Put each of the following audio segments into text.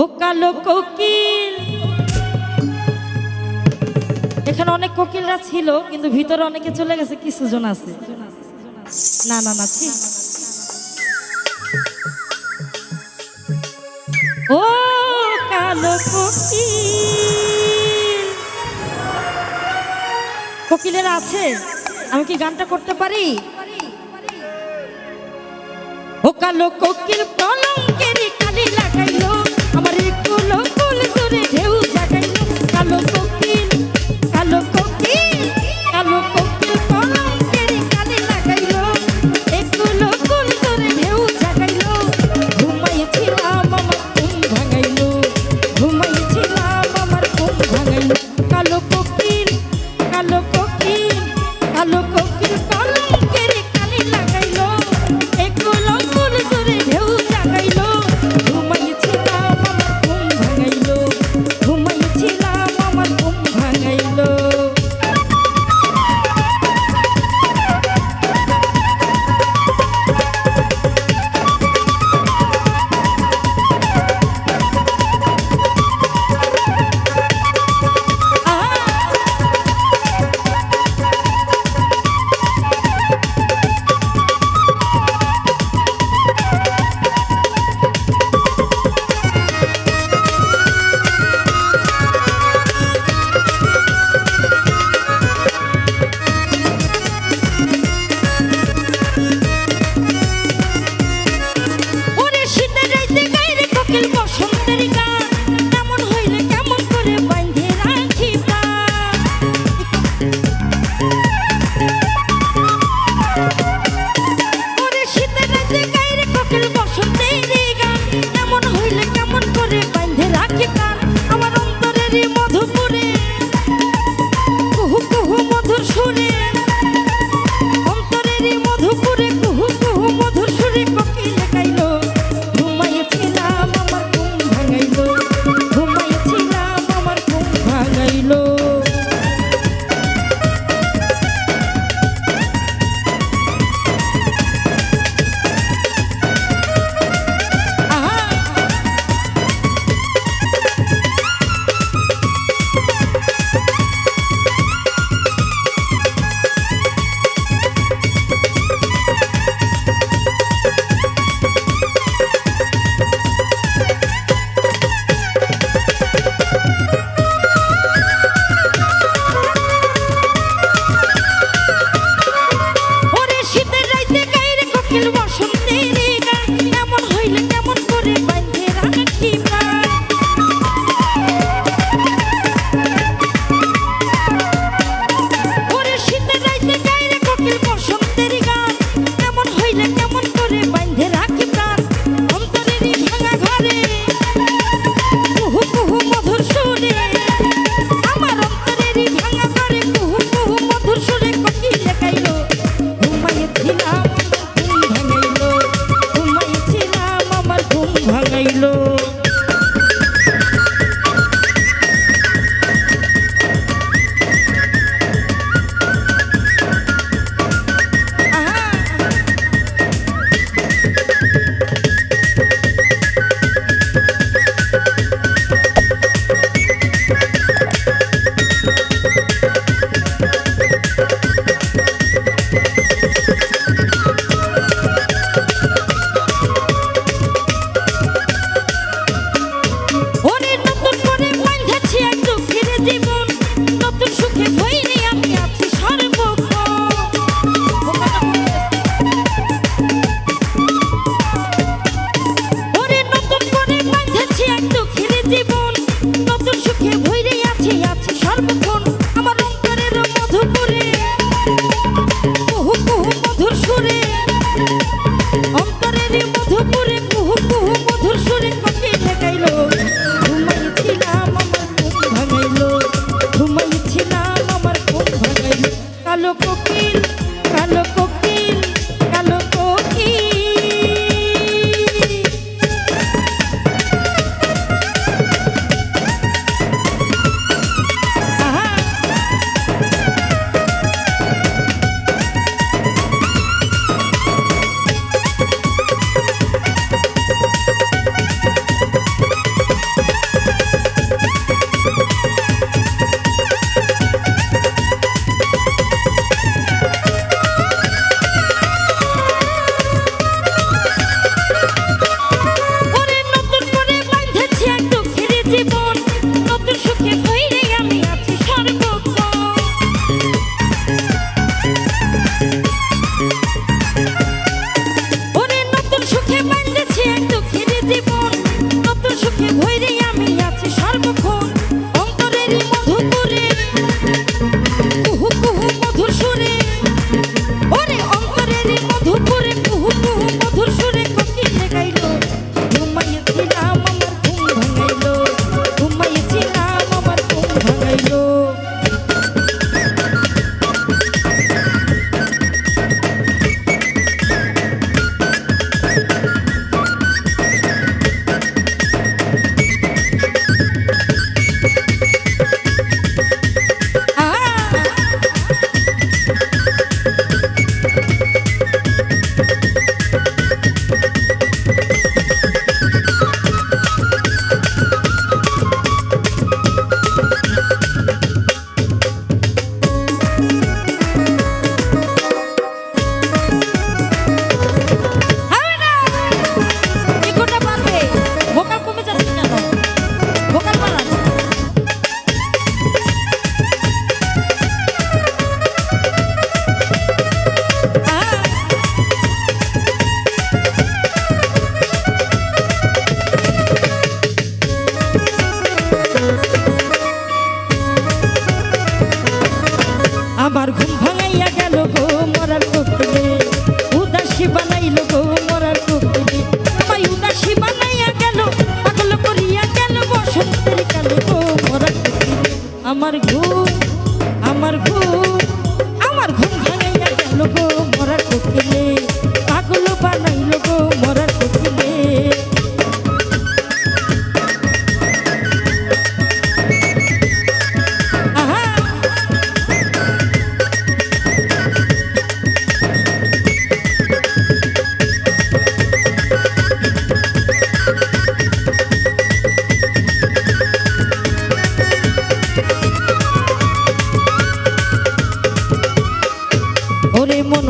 ও কালো কোকিল। এখানে অনেক কোকিলরা ছিল, কিন্তু ভিতরে অনেকে চলে গেছে কিছু জন আছে। না না না, ঠিক। ও কালো কোকিল। কোকিলের আছে? আমি কি গানটা করতে পারি? ও কালো কোকিল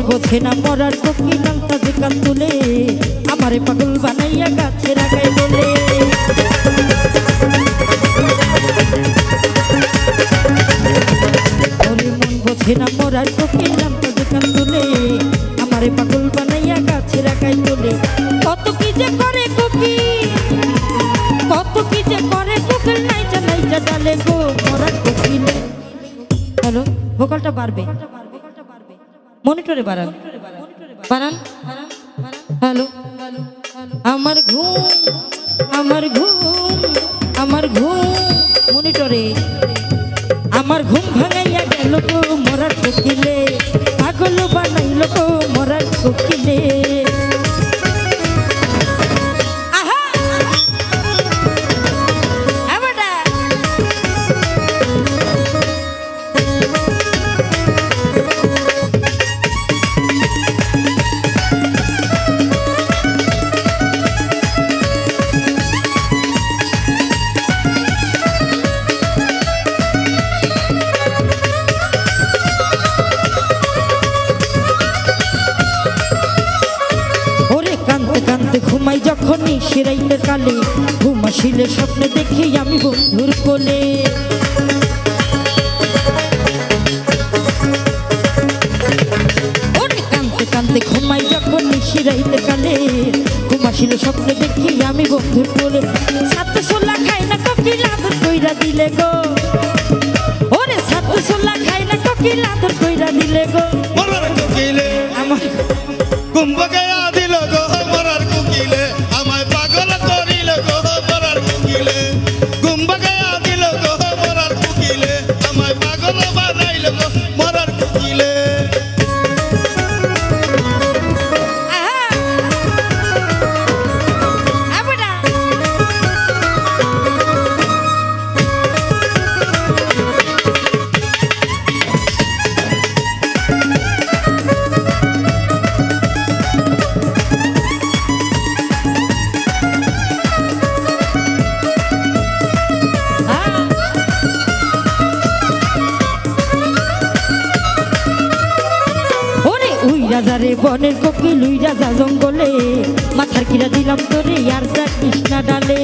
বোঝে না মরার কোকিলালটা যে কান তুলে আমারে পাগল বানাইয়া গাছে রাখাই বলে মন বোঝে না মরার কোকিলালটা যে কান তুলে আমারে পাগল বানাইয়া গাছে রাখাই বলে কত কি যে করে কোকি, কত কি যে করে কোকিল নাইচা নাইচা ডালে গো মরার কোকিলে হ্যালো, ভোকালটা বাড়বে। মনিটরে বাড়ান। বাড়ান। হ্যালো। আমার ঘুম আমার ঘুম আমার ঘুম। মনিটরে। আমার ঘুম ভাঙাইয়া গেল মরার ঠকিলে পাগল বানাইল মরার মরার কালে ঘুমাসিলে স্বপ্নে দেখি আমি বন্ধুর কোলে। কানতে কানতে ঘুমাই যখনই সেরাইতে কালে, ঘুমাসিলে স্বপ্নে দেখি আমি বন্ধুর কোলে। সাথে সোলা খাই না কোকিল আদর কইরা দিলে গো। ওরে সাথে সোলা খাই না কইরা দিলে গো। আমায় পাগল বানাইল রে বনের কোকি লুইরা যা জঙ্গলে, মাথার কিরা দিলাম তোরে আর যা কৃষ্ণা ডালে।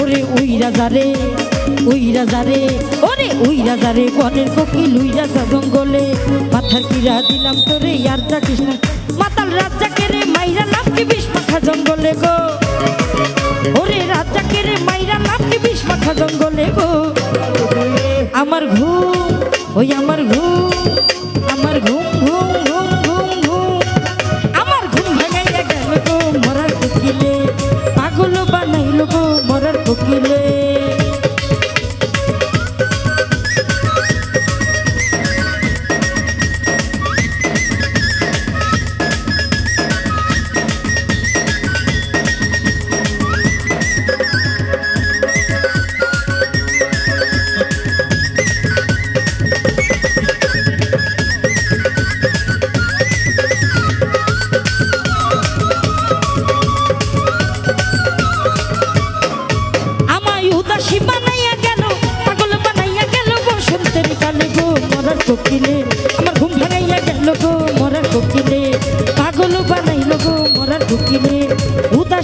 ওরে উই রাজা রে উই রাজা রে, ওরে উই রাজা রে, বনের কোকিল যা রাজা জঙ্গলে, মাথার কিরা দিলাম তোরে আর যা কৃষ্ণা। মাতাল রাজাকে রে মাইরা নাম কি বিষ মাথা জঙ্গলে গো? ওরে রাজাকে রে মাইরা নাম কি বিষ মাথা জঙ্গলে গো? আমার ঘুম ওই আমার ঘুম।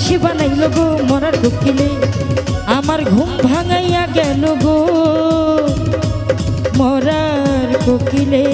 বসিবা নাই গো মরার কোকিলে। আমার ঘুম ভাঙাইয়া গেল গো মরার কোকিলে।